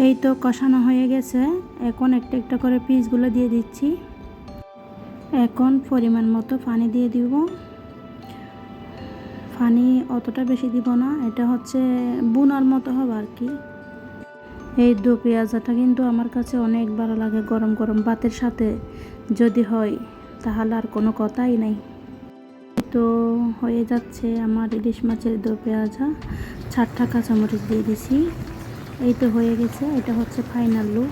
এই তো কষানো হয়ে গেছে। এখন একটা একটা করে পিসগুলো দিয়ে দিচ্ছি। এখন পরিমাণ মতো পানি দিয়ে দিব। পানি অতটা বেশি দিব না, এটা হচ্ছে বুনার মতো হবে আর কি। এই দো পেঁয়াজাটা কিন্তু আমার কাছে অনেক ভালো লাগে গরম গরম ভাতের সাথে। যদি হয়, তাহলে আর কোনো কথাই নেই। তো হয়ে যাচ্ছে আমার ইলিশ মাছের দো পেঁয়াজা। চারটা কাঁচামরিচ দিয়ে দিছি। এই তো হয়ে গেছে এটা হচ্ছে ফাইনাল লুক